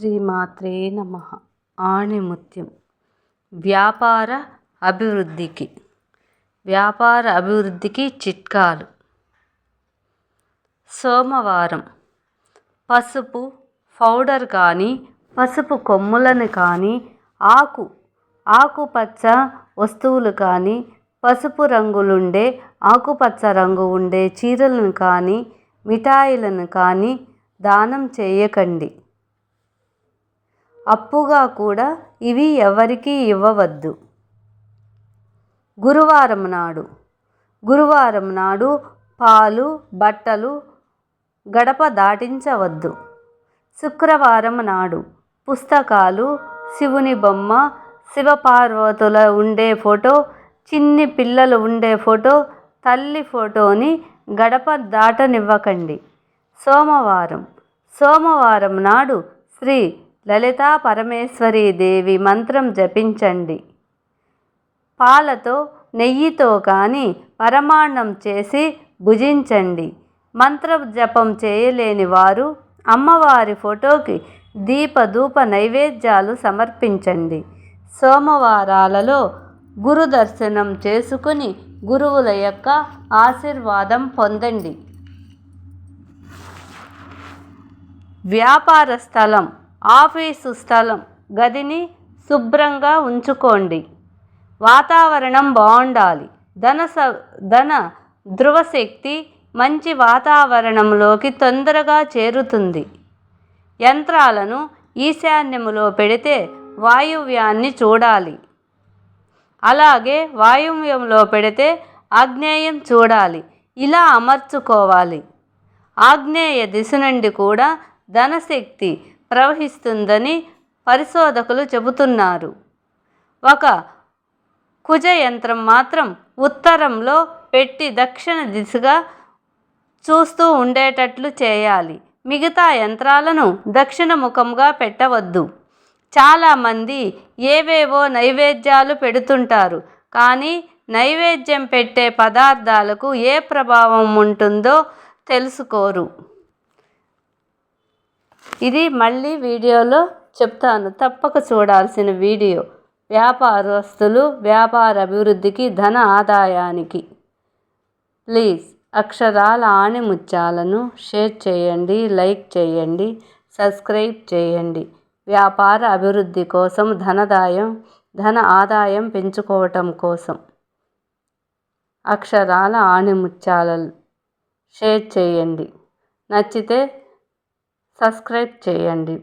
శ్రీమాత్రే నమ. ఆణిముత్యం. వ్యాపార అభివృద్ధికి. వ్యాపార అభివృద్ధికి చిట్కాలు. సోమవారం. పసుపు పౌడర్ కానీ పసుపు కొమ్ములను కానీ ఆకు ఆకుపచ్చ వస్తువులు కానీ పసుపు రంగులుండే ఆకుపచ్చ రంగు ఉండే చీరలను కానీ మిఠాయిలను కానీ దానం చేయకండి. అప్పుగా కూడా ఇవి ఎవరికీ ఇవ్వవద్దు. గురువారం నాడు గురువారం నాడు పాలు బట్టలు గడప దాటించవద్దు. శుక్రవారం నాడు పుస్తకాలు శివుని బొమ్మ శివపార్వతుల ఉండే ఫోటో చిన్ని పిల్లలు ఉండే ఫోటో తల్లి ఫోటోని గడప దాటనివ్వకండి. సోమవారం సోమవారం నాడు శ్రీ లలితా పరమేశ్వరీ దేవి మంత్రం జపించండి. పాలతో నెయ్యితో కానీ పరమాన్నం చేసి భుజించండి. మంత్ర జపం చేయలేని వారు అమ్మవారి ఫోటోకి దీపధూప నైవేద్యాలు సమర్పించండి. సోమవారాలలో గురు దర్శనం చేసుకుని గురువుల యొక్క ఆశీర్వాదం పొందండి. వ్యాపార స్థలం ఆఫీసు స్థలం గదిని శుభ్రంగా ఉంచుకోండి. వాతావరణం బాగుండాలి. ధన స ధన ధృవశక్తి మంచి వాతావరణంలోకి తొందరగా చేరుతుంది. యంత్రాలను ఈశాన్యములో పెడితే వాయువ్యాన్ని చూడాలి. అలాగే వాయువ్యంలో పెడితే ఆగ్నేయం చూడాలి. ఇలా అమర్చుకోవాలి. ఆగ్నేయ దిశ నుండి కూడా ధనశక్తి ప్రవహిస్తుందని పరిశోధకులు చెబుతున్నారు. ఒక కుజ యంత్రం మాత్రం ఉత్తరంలో పెట్టి దక్షిణ దిశగా చూస్తూ ఉండేటట్లు చేయాలి. మిగతా యంత్రాలను దక్షిణ ముఖంగా పెట్టవద్దు. చాలామంది ఏవేవో నైవేద్యాలు పెడుతుంటారు. కానీ నైవేద్యం పెట్టే పదార్థాలకు ఏ ప్రభావం ఉంటుందో తెలుసుకోరు. ఇది మళ్ళీ వీడియోలో చెప్తాను. తప్పక చూడాల్సిన వీడియో. వ్యాపారస్తులు వ్యాపార అభివృద్ధికి ధన ఆదాయానికి. ప్లీజ్ అక్షరాల ఆణిముత్యాలను షేర్ చేయండి లైక్ చేయండి సబ్స్క్రైబ్ చేయండి. వ్యాపార అభివృద్ధి కోసం ధనదాయం ధన ఆదాయం పెంచుకోవటం కోసం అక్షరాల ఆణిముత్యాలను షేర్ చేయండి. నచ్చితే సబ్స్క్రైబ్ చేయండి.